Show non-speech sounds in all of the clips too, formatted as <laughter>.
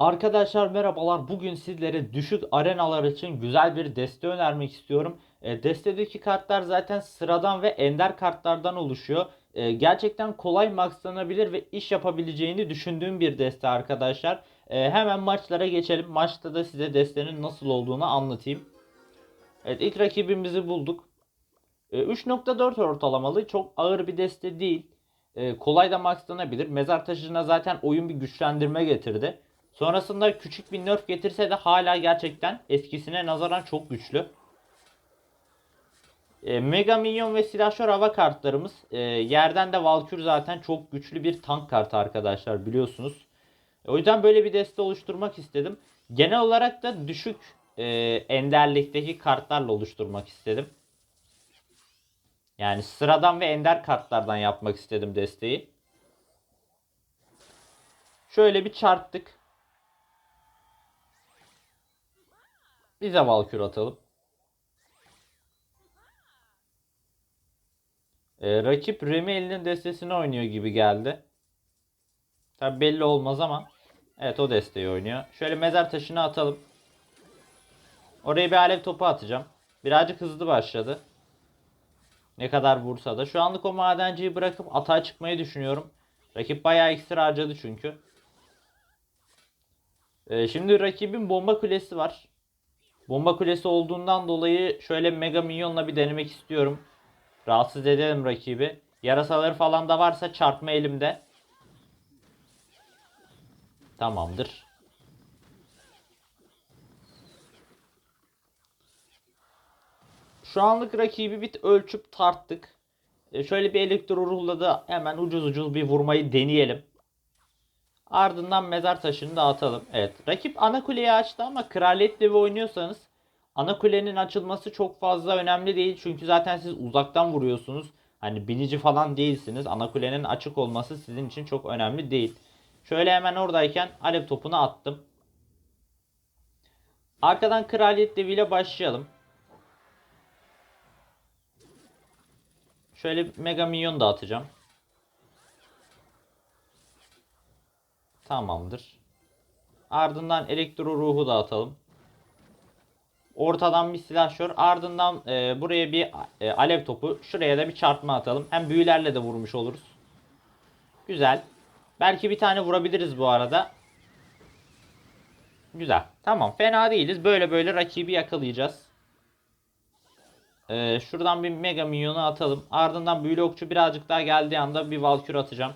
Arkadaşlar merhabalar. Bugün sizlere düşük arenalar için güzel bir deste önermek istiyorum. E, destedeki kartlar zaten sıradan ve ender kartlardan oluşuyor. E, gerçekten kolay maxlanabilir ve iş yapabileceğini düşündüğüm bir deste arkadaşlar. E, hemen maçlara geçelim. Maçta da size destenin nasıl olduğunu anlatayım. Evet ilk rakibimizi bulduk. E, 3.4 ortalamalı çok ağır bir deste değil. E, kolay da maxlanabilir. Mezar taşına zaten oyun bir güçlendirme getirdi. Sonrasında küçük bir nerf getirse de hala gerçekten eskisine nazaran çok güçlü. E, Mega Minyon ve Silahşör hava kartlarımız. E, yerden de Valkür zaten çok güçlü bir tank kartı arkadaşlar biliyorsunuz. O yüzden böyle bir deste oluşturmak istedim. Genel olarak da düşük e, enderlikteki kartlarla oluşturmak istedim. Yani sıradan ve ender kartlardan yapmak istedim desteği. Şöyle bir çarptık. Bize Valkür atalım. Ee, rakip Remeli'nin destesini oynuyor gibi geldi. Tabi belli olmaz ama. Evet o desteği oynuyor. Şöyle mezar taşını atalım. Oraya bir alev topu atacağım. Birazcık hızlı başladı. Ne kadar vursa da. Şu anlık o madenciyi bırakıp atağa çıkmayı düşünüyorum. Rakip bayağı iksir harcadı çünkü. Ee, şimdi rakibin bomba kulesi var. Bomba kulesi olduğundan dolayı şöyle mega minyonla bir denemek istiyorum. Rahatsız edelim rakibi. Yarasaları falan da varsa çarpma elimde. Tamamdır. Şu anlık rakibi bir ölçüp tarttık. E, şöyle bir elektro ruhla da hemen ucuz ucuz bir vurmayı deneyelim. Ardından mezar taşını da atalım. Evet. Rakip ana kuleyi açtı ama kraliyet devi oynuyorsanız ana kulenin açılması çok fazla önemli değil. Çünkü zaten siz uzaktan vuruyorsunuz. Hani binici falan değilsiniz. Ana kulenin açık olması sizin için çok önemli değil. Şöyle hemen oradayken alev topunu attım. Arkadan kraliyet deviyle başlayalım. Şöyle mega minyon da atacağım. Tamamdır. Ardından elektro ruhu da atalım. Ortadan bir silahşör. Ardından e, buraya bir e, alev topu. Şuraya da bir çarpma atalım. Hem büyülerle de vurmuş oluruz. Güzel. Belki bir tane vurabiliriz bu arada. Güzel. Tamam. Fena değiliz. Böyle böyle rakibi yakalayacağız. Ee, şuradan bir mega minyonu atalım. Ardından büyülü okçu birazcık daha geldiği anda bir valkür atacağım.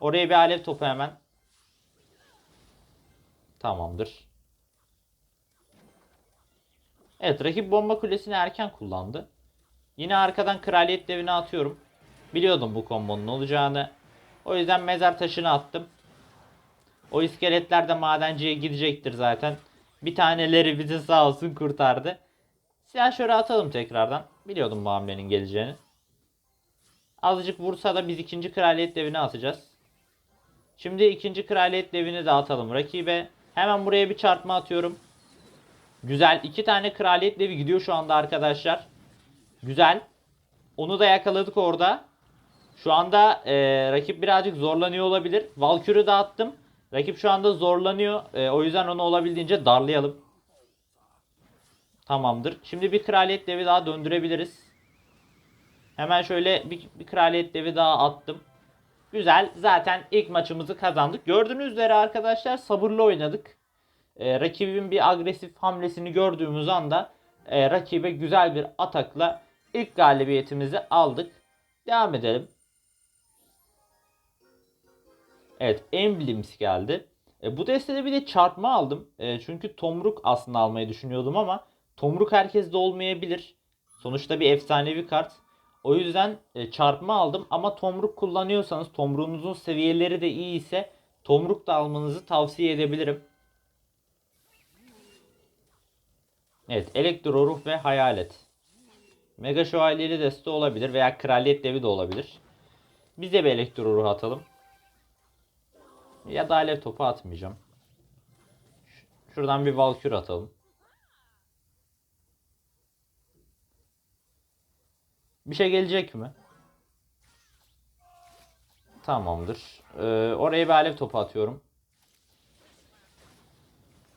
Oraya bir alev topu hemen. Tamamdır. Evet rakip bomba kulesini erken kullandı. Yine arkadan kraliyet devini atıyorum. Biliyordum bu kombonun olacağını. O yüzden mezar taşını attım. O iskeletler de madenciye gidecektir zaten. Bir taneleri bizi sağ olsun kurtardı. Siyah şöyle atalım tekrardan. Biliyordum bu hamlenin geleceğini. Azıcık vursa da biz ikinci kraliyet devini atacağız. Şimdi ikinci kraliyet devini de atalım rakibe. Hemen buraya bir çarpma atıyorum. Güzel. iki tane kraliyet devi gidiyor şu anda arkadaşlar. Güzel. Onu da yakaladık orada. Şu anda e, rakip birazcık zorlanıyor olabilir. Valkür'ü de attım. Rakip şu anda zorlanıyor. E, o yüzden onu olabildiğince darlayalım. Tamamdır. Şimdi bir kraliyet devi daha döndürebiliriz. Hemen şöyle bir, bir kraliyet devi daha attım. Güzel. Zaten ilk maçımızı kazandık. Gördüğünüz üzere arkadaşlar sabırlı oynadık. Ee, rakibin bir agresif hamlesini gördüğümüz anda e, rakibe güzel bir atakla ilk galibiyetimizi aldık. Devam edelim. Evet Emblems geldi. E, bu destede bir de çarpma aldım. E, çünkü Tomruk aslında almayı düşünüyordum ama Tomruk herkeste olmayabilir. Sonuçta bir efsanevi kart. O yüzden e, çarpma aldım ama tomruk kullanıyorsanız tomruğunuzun seviyeleri de iyi ise tomruk da almanızı tavsiye edebilirim. Evet elektro ruh ve hayalet. Mega şövalyeli deste olabilir veya kraliyet devi de olabilir. Bize bir elektro ruh atalım. Ya da alev topu atmayacağım. Şuradan bir valkür atalım. Bir şey gelecek mi? Tamamdır. Ee, oraya bir alev topu atıyorum.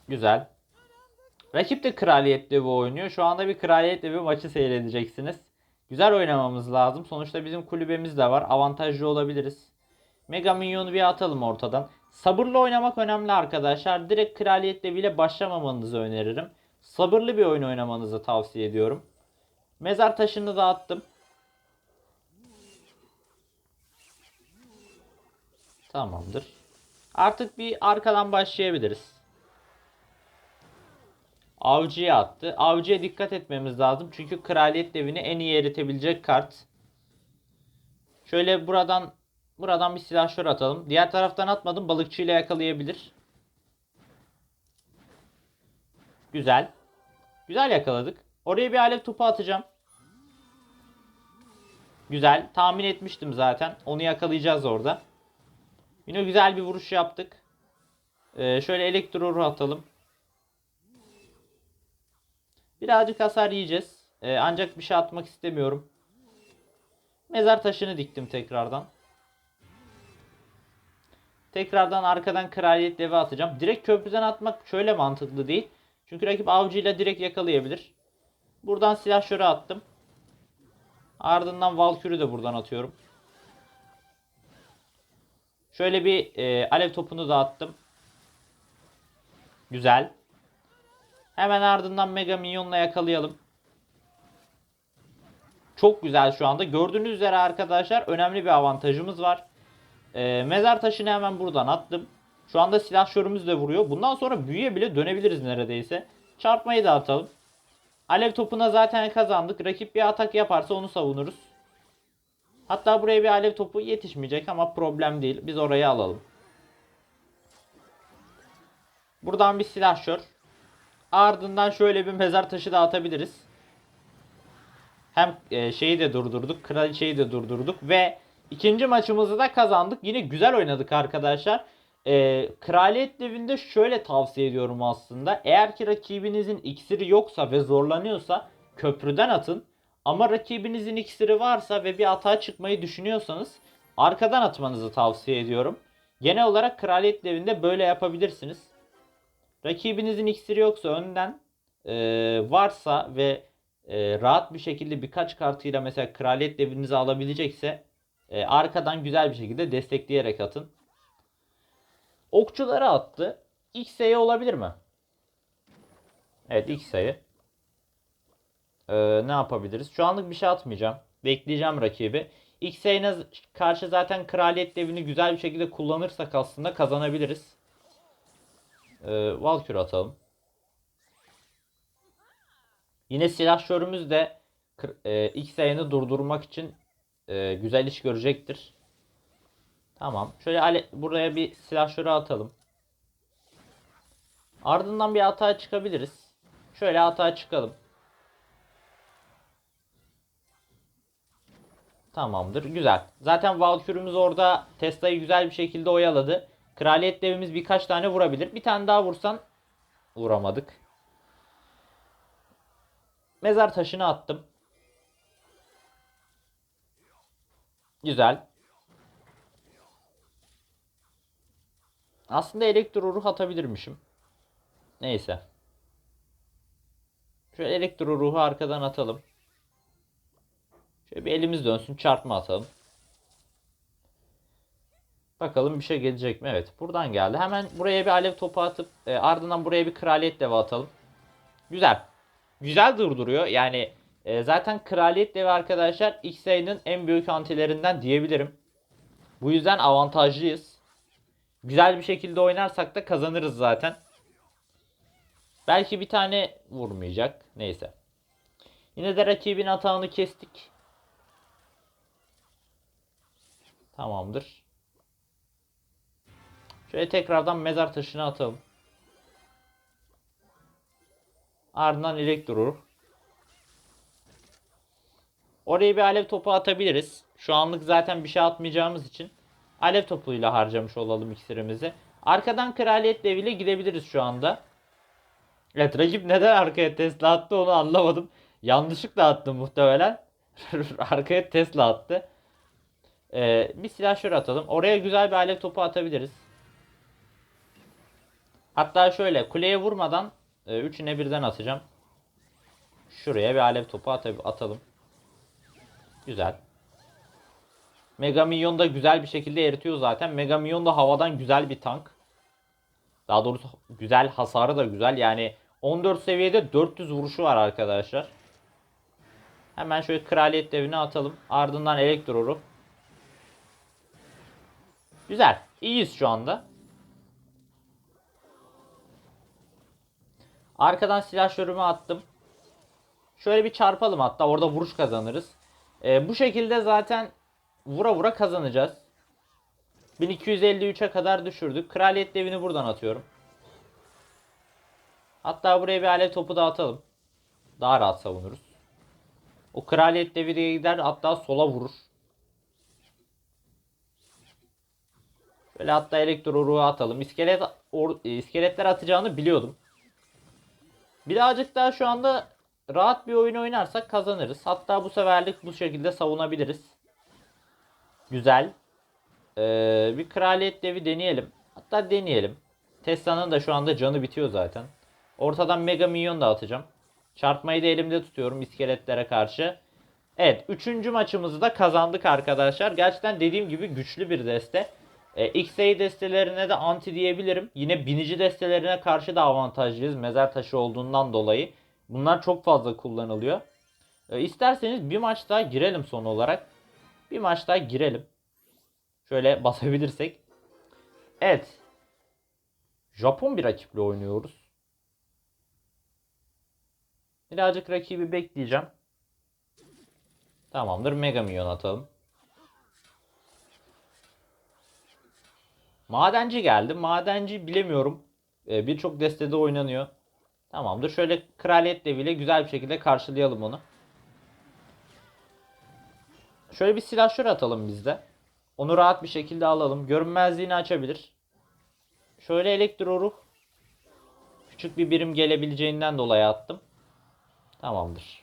Güzel. Rakip de kraliyet devi oynuyor. Şu anda bir kraliyet devi maçı seyredeceksiniz. Güzel oynamamız lazım. Sonuçta bizim kulübemiz de var. Avantajlı olabiliriz. Mega Minyon'u bir atalım ortadan. Sabırlı oynamak önemli arkadaşlar. Direkt kraliyet deviyle başlamamanızı öneririm. Sabırlı bir oyun oynamanızı tavsiye ediyorum. Mezar taşını da attım. Tamamdır. Artık bir arkadan başlayabiliriz. Avcıya attı. Avcıya dikkat etmemiz lazım. Çünkü kraliyet devini en iyi eritebilecek kart. Şöyle buradan buradan bir silahşör atalım. Diğer taraftan atmadım. Balıkçıyla yakalayabilir. Güzel. Güzel yakaladık. Oraya bir alev topu atacağım. Güzel. Tahmin etmiştim zaten. Onu yakalayacağız orada. Yine güzel bir vuruş yaptık. Ee, şöyle elektro atalım. Birazcık hasar yiyeceğiz. Ee, ancak bir şey atmak istemiyorum. Mezar taşını diktim tekrardan. Tekrardan arkadan kraliyet devi atacağım. Direkt köprüden atmak şöyle mantıklı değil. Çünkü rakip avcıyla direkt yakalayabilir. Buradan silah şöyle attım. Ardından Valkür'ü de buradan atıyorum. Şöyle bir e, alev topunu da attım. Güzel. Hemen ardından Mega Minyon'la yakalayalım. Çok güzel şu anda. Gördüğünüz üzere arkadaşlar önemli bir avantajımız var. E, mezar taşını hemen buradan attım. Şu anda silah şörümüz de vuruyor. Bundan sonra büyüye bile dönebiliriz neredeyse. Çarpmayı da atalım. Alev topuna zaten kazandık. Rakip bir atak yaparsa onu savunuruz. Hatta buraya bir alev topu yetişmeyecek ama problem değil. Biz orayı alalım. Buradan bir silahşör. Ardından şöyle bir mezar taşı da atabiliriz. Hem e, şeyi de durdurduk. Kraliçeyi de durdurduk. Ve ikinci maçımızı da kazandık. Yine güzel oynadık arkadaşlar. E, Kraliyet Devi'nde şöyle tavsiye ediyorum aslında. Eğer ki rakibinizin iksiri yoksa ve zorlanıyorsa köprüden atın. Ama rakibinizin iksiri varsa ve bir atağa çıkmayı düşünüyorsanız arkadan atmanızı tavsiye ediyorum. Genel olarak Kraliyet Devi'nde böyle yapabilirsiniz. Rakibinizin iksiri yoksa önden e, varsa ve e, rahat bir şekilde birkaç kartıyla mesela Kraliyet Devinizi alabilecekse e, arkadan güzel bir şekilde destekleyerek atın. Okçuları attı. İlk sayı olabilir mi? Evet ilk sayı. Ee, ne yapabiliriz? Şu anlık bir şey atmayacağım. Bekleyeceğim rakibi. Sayına karşı zaten kraliyet devini güzel bir şekilde kullanırsak aslında kazanabiliriz. Ee, Valkür atalım. Yine silahşörümüz de e, sayını durdurmak için e, güzel iş görecektir. Tamam. Şöyle buraya bir silahşörü atalım. Ardından bir hata çıkabiliriz. Şöyle hata çıkalım. Tamamdır. Güzel. Zaten Valkür'ümüz orada Tesla'yı güzel bir şekilde oyaladı. Kraliyet devimiz birkaç tane vurabilir. Bir tane daha vursan vuramadık. Mezar taşını attım. Güzel. Aslında elektro ruh atabilirmişim. Neyse. Şöyle elektro ruhu arkadan atalım. Şöyle bir elimiz dönsün çarpma atalım. Bakalım bir şey gelecek mi? Evet buradan geldi. Hemen buraya bir alev topu atıp e, ardından buraya bir kraliyet devi atalım. Güzel. Güzel durduruyor. Yani e, zaten kraliyet devi arkadaşlar X-Ray'nin en büyük antilerinden diyebilirim. Bu yüzden avantajlıyız. Güzel bir şekilde oynarsak da kazanırız zaten. Belki bir tane vurmayacak. Neyse. Yine de rakibin atağını kestik. Tamamdır. Şöyle tekrardan mezar taşını atalım. Ardından elektro. Oraya bir alev topu atabiliriz. Şu anlık zaten bir şey atmayacağımız için alev topuyla harcamış olalım iksirimizi. Arkadan kraliyet deviyle gidebiliriz şu anda. Evet rakip neden arkaya Tesla attı onu anlamadım. Yanlışlıkla attı muhtemelen. <laughs> arkaya Tesla attı. Ee, bir silah şöyle atalım. Oraya güzel bir alev topu atabiliriz. Hatta şöyle kuleye vurmadan e, üçüne birden atacağım. Şuraya bir alev topu at- atalım. Güzel. Mega Minyon da güzel bir şekilde eritiyor zaten. Mega Minyon da havadan güzel bir tank. Daha doğrusu güzel hasarı da güzel. Yani 14 seviyede 400 vuruşu var arkadaşlar. Hemen şöyle kraliyet devine atalım. Ardından elektroru. Güzel. İyiyiz şu anda. Arkadan silah şörümü attım. Şöyle bir çarpalım hatta orada vuruş kazanırız. Ee, bu şekilde zaten vura vura kazanacağız. 1253'e kadar düşürdük. Kraliyet devini buradan atıyorum. Hatta buraya bir alev topu da atalım. Daha rahat savunuruz. O kraliyet devi diye gider hatta sola vurur. Şöyle hatta elektro ruhu atalım. İskelet or, e, iskeletler atacağını biliyordum. Birazcık daha şu anda rahat bir oyun oynarsak kazanırız. Hatta bu seferlik bu şekilde savunabiliriz. Güzel. Ee, bir kraliyet devi deneyelim. Hatta deneyelim. Tesla'nın da şu anda canı bitiyor zaten. Ortadan mega minyon da atacağım. Çarpmayı da elimde tutuyorum iskeletlere karşı. Evet 3. maçımızı da kazandık arkadaşlar. Gerçekten dediğim gibi güçlü bir deste. E, XA destelerine de anti diyebilirim. Yine binici destelerine karşı da avantajlıyız. Mezar taşı olduğundan dolayı. Bunlar çok fazla kullanılıyor. E, isterseniz bir maç daha girelim son olarak. Bir maç daha girelim. Şöyle <laughs> basabilirsek. Evet. Japon bir rakiple oynuyoruz. Birazcık rakibi bekleyeceğim. Tamamdır. Mega Minyon atalım. Madenci geldi. Madenci bilemiyorum. Ee, Birçok destede oynanıyor. Tamamdır. Şöyle kraliyet deviyle güzel bir şekilde karşılayalım onu. Şöyle bir silahşör atalım biz de. Onu rahat bir şekilde alalım. Görünmezliğini açabilir. Şöyle elektro ruh. Küçük bir birim gelebileceğinden dolayı attım. Tamamdır.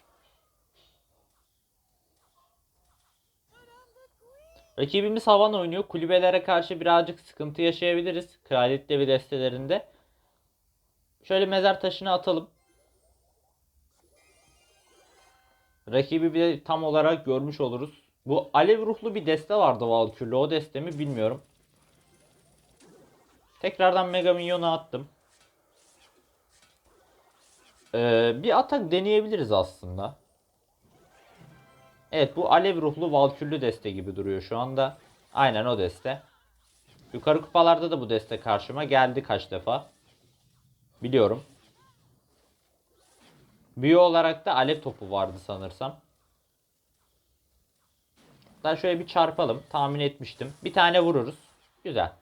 Rakibimiz havan oynuyor. Kulübelere karşı birazcık sıkıntı yaşayabiliriz. Kraliyet devi destelerinde. Şöyle mezar taşını atalım. Rakibi bir de tam olarak görmüş oluruz. Bu alev ruhlu bir deste vardı Valkür'le. O deste mi bilmiyorum. Tekrardan Mega Minyon'u attım. Ee, bir atak deneyebiliriz aslında. Evet bu alev ruhlu valkürlü deste gibi duruyor şu anda. Aynen o deste. Yukarı kupalarda da bu deste karşıma geldi kaç defa. Biliyorum. Büyü olarak da alev topu vardı sanırsam. Daha şöyle bir çarpalım. Tahmin etmiştim. Bir tane vururuz. Güzel.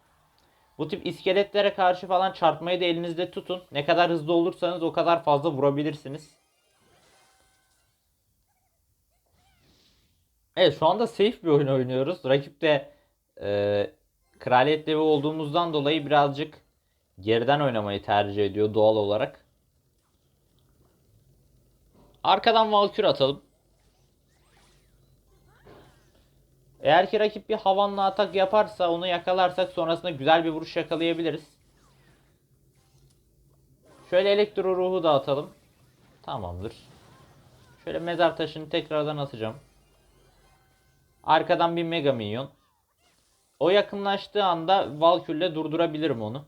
Bu tip iskeletlere karşı falan çarpmayı da elinizde tutun. Ne kadar hızlı olursanız o kadar fazla vurabilirsiniz. Evet şu anda safe bir oyun oynuyoruz. Rakip de e, kraliyet devi olduğumuzdan dolayı birazcık geriden oynamayı tercih ediyor doğal olarak. Arkadan Valkür atalım. Eğer ki rakip bir havanla atak yaparsa onu yakalarsak sonrasında güzel bir vuruş yakalayabiliriz. Şöyle elektro ruhu da atalım. Tamamdır. Şöyle mezar taşını tekrardan atacağım. Arkadan bir mega minyon. O yakınlaştığı anda Valkür'le durdurabilirim onu.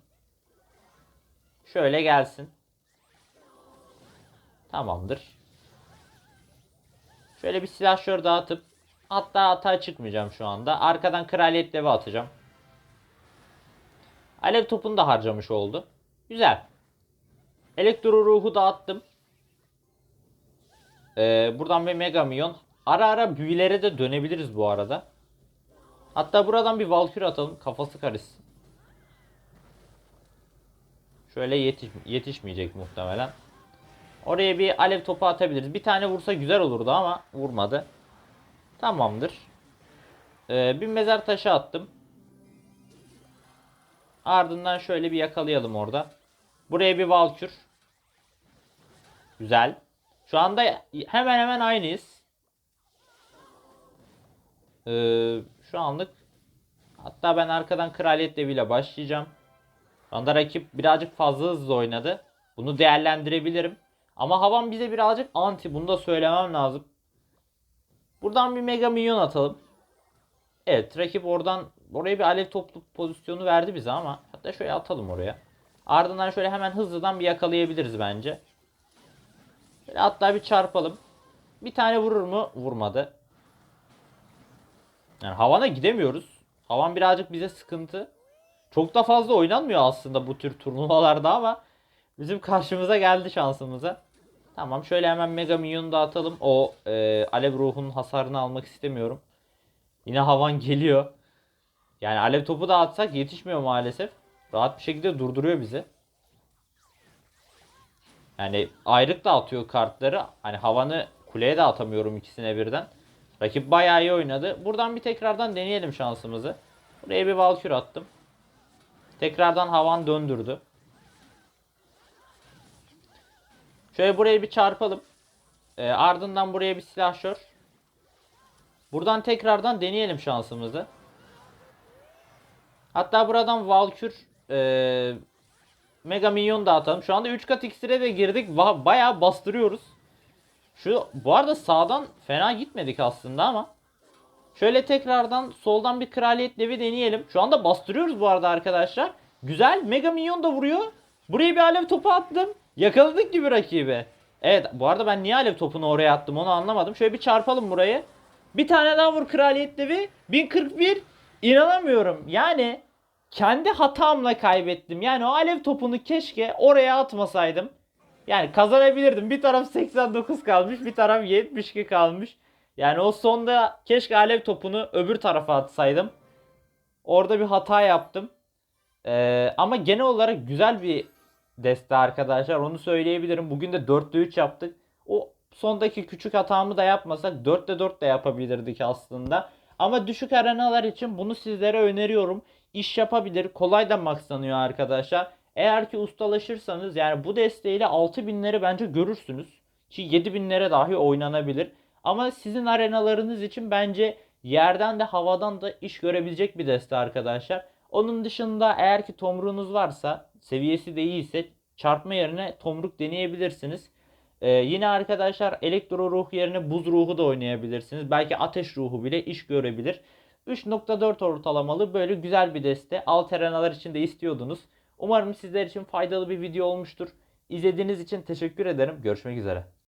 Şöyle gelsin. Tamamdır. Şöyle bir silahşör dağıtıp hatta hata çıkmayacağım şu anda. Arkadan kraliyet devi atacağım. Alev topunu da harcamış oldu. Güzel. Elektro ruhu dağıttım. Ee, buradan bir mega minyon. Ara ara büyülere de dönebiliriz bu arada. Hatta buradan bir valkür atalım. Kafası karışsın. Şöyle yetiş yetişmeyecek muhtemelen. Oraya bir alev topu atabiliriz. Bir tane vursa güzel olurdu ama vurmadı. Tamamdır. Ee, bir mezar taşı attım. Ardından şöyle bir yakalayalım orada. Buraya bir valkür. Güzel. Şu anda hemen hemen aynıyız. Ee, şu anlık hatta ben arkadan kraliyet deviyle başlayacağım. Şu anda rakip birazcık fazla hızlı oynadı. Bunu değerlendirebilirim. Ama havan bize birazcık anti. Bunu da söylemem lazım. Buradan bir mega minyon atalım. Evet rakip oradan oraya bir alev toplu pozisyonu verdi bize ama hatta şöyle atalım oraya. Ardından şöyle hemen hızlıdan bir yakalayabiliriz bence. Şöyle hatta bir çarpalım. Bir tane vurur mu? Vurmadı. Yani havana gidemiyoruz. Havan birazcık bize sıkıntı. Çok da fazla oynanmıyor aslında bu tür turnuvalarda ama bizim karşımıza geldi şansımıza. Tamam şöyle hemen Mega Minyon'u da atalım. O e, Alev Ruh'un hasarını almak istemiyorum. Yine havan geliyor. Yani Alev topu da atsak yetişmiyor maalesef. Rahat bir şekilde durduruyor bizi. Yani ayrık da atıyor kartları. Hani havanı kuleye de atamıyorum ikisine birden. Rakip bayağı iyi oynadı. Buradan bir tekrardan deneyelim şansımızı. Buraya bir Valkür attım. Tekrardan havan döndürdü. Şöyle buraya bir çarpalım. Ee, ardından buraya bir silahşör. Buradan tekrardan deneyelim şansımızı. Hatta buradan Valkür ee, Mega Minyon da atalım. Şu anda 3 kat iksire de girdik. Va- Bayağı bastırıyoruz. Şu bu arada sağdan fena gitmedik aslında ama. Şöyle tekrardan soldan bir kraliyet devi deneyelim. Şu anda bastırıyoruz bu arada arkadaşlar. Güzel. Mega Minyon da vuruyor. Buraya bir alev topu attım. Yakaladık gibi rakibi. Evet bu arada ben niye alev topunu oraya attım onu anlamadım. Şöyle bir çarpalım burayı. Bir tane daha vur kraliyet devi. 1041. İnanamıyorum. Yani kendi hatamla kaybettim. Yani o alev topunu keşke oraya atmasaydım. Yani kazanabilirdim. Bir taraf 89 kalmış, bir taraf 72 kalmış. Yani o sonda keşke alev topunu öbür tarafa atsaydım. Orada bir hata yaptım. Ee, ama genel olarak güzel bir deste arkadaşlar. Onu söyleyebilirim. Bugün de 4'te 3 yaptık. O sondaki küçük hatamı da yapmasak 4'te 4 de yapabilirdik aslında. Ama düşük arenalar için bunu sizlere öneriyorum. İş yapabilir. Kolay da maxlanıyor arkadaşlar. Eğer ki ustalaşırsanız yani bu desteğiyle 6000'leri bence görürsünüz. Ki 7000'lere dahi oynanabilir. Ama sizin arenalarınız için bence yerden de havadan da iş görebilecek bir deste arkadaşlar. Onun dışında eğer ki tomruğunuz varsa seviyesi de iyiyse çarpma yerine tomruk deneyebilirsiniz. Ee, yine arkadaşlar elektro ruh yerine buz ruhu da oynayabilirsiniz. Belki ateş ruhu bile iş görebilir. 3.4 ortalamalı böyle güzel bir deste. Alt arenalar için de istiyordunuz. Umarım sizler için faydalı bir video olmuştur. İzlediğiniz için teşekkür ederim. Görüşmek üzere.